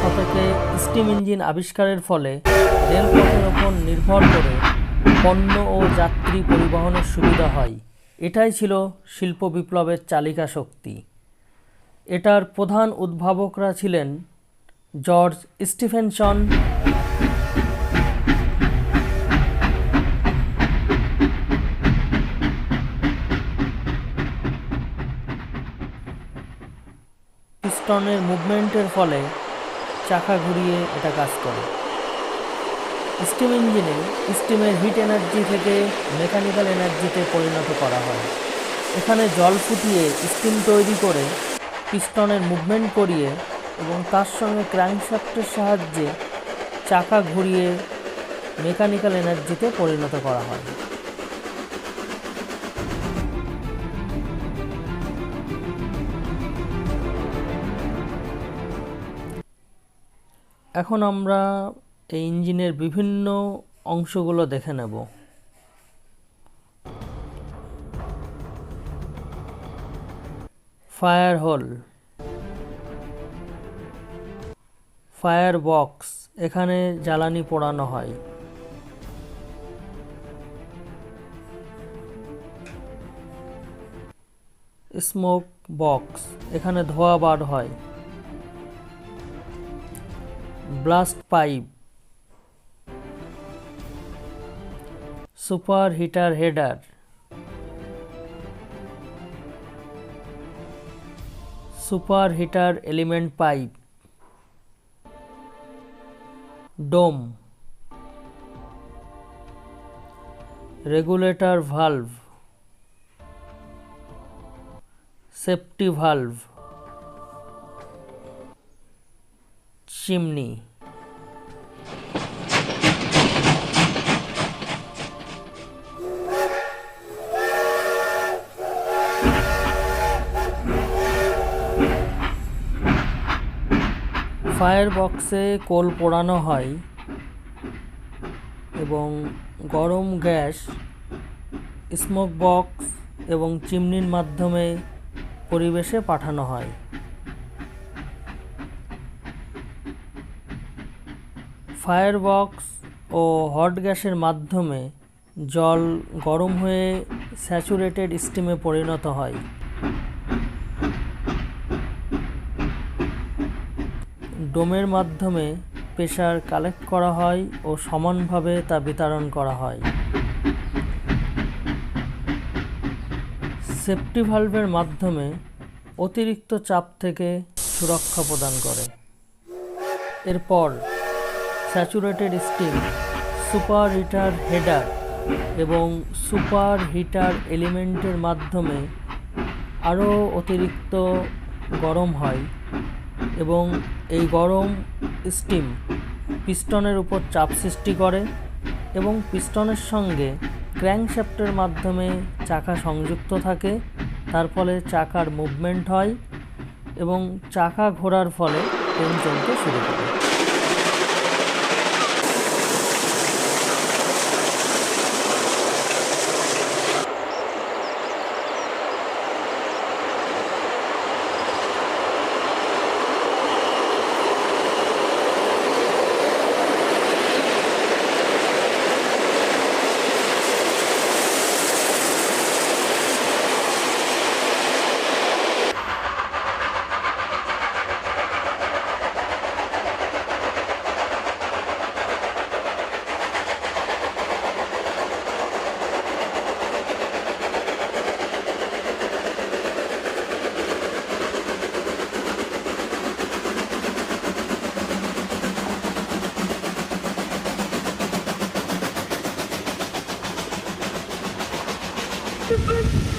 শতকে steam engine আবিষ্কারের ফলে রেলপথের ওপর নির্ভর করে পণ্য ও যাত্রী পরিবহনের সুবিধা হয়। এটাই ছিল শিল্প বিপ্লবের চালিকা শক্তি। এটার প্রধান উদ্ভাবকরা ছিলেন জর্জ স্টিফেনসন। পিস্টনের মুভমেন্টের ফলে চাকা ঘুরিয়ে এটা কাজ করে। স্টিম ইঞ্জিনে, স্টিমের হিট এনার্জি থেকে মেকানিক্যাল এনার্জিতে পরিণত করা হয়। এখানে জল ফুটিয়ে স্টিম তৈরি করে পিস্টনের মুভমেন্ট করিয়ে এবং তার সঙ্গে ক্র্যাঙ্কশ্যাফটের সাহায্যে চাকা ঘুরিয়ে মেকানিক্যাল এনার্জিতে পরিণত করা হয়। এখন আমরা এই ইঞ্জিনের বিভিন্ন অংশগুলো দেখে নেব। ফায়ার হোল, ফায়ার বক্স, এখানে জ্বালানি পোড়ানো হয়। স্মোক বক্স, এখানে ধোয়া বার হয়। Blast pipe. Super heater header. Super heater element pipe. Dome. Regulator valve. Safety valve. Chimney fire বক্সে কোল পোড়ানো হয় এবং গরম গ্যাস, স্মোক বক্স এবং চিমনির মাধ্যমে পরিবেশে পাঠানো হয়। ফায়ার বক্স ও হট গ্যাসের মাধ্যমে জল গরম হয়ে স্যাচুরেটেড স্টিমে পরিণত হয়। ডোমের মাধ্যমে প্রেশার কালেক্ট করা হয় ও সমানভাবে তা বিতরণ করা হয়। সেফটি ভালভের মাধ্যমে অতিরিক্ত চাপ থেকে সুরক্ষা প্রদান করে। এরপর saturated steam super heater header এবং সুপার হিটার এলিমেন্টের মাধ্যমে আরও অতিরিক্ত গরম হয় এবং এই গরম স্টিম পিস্টনের উপর চাপ সৃষ্টি করে এবং পিস্টনের সঙ্গে ক্র্যাঙ্কশ্যাফটের মাধ্যমে চাকা সংযুক্ত থাকে, তার ফলে চাকার মুভমেন্ট হয় এবং চাকা ঘোরার ফলে ট্রেন চলতে শুরু করে। What the?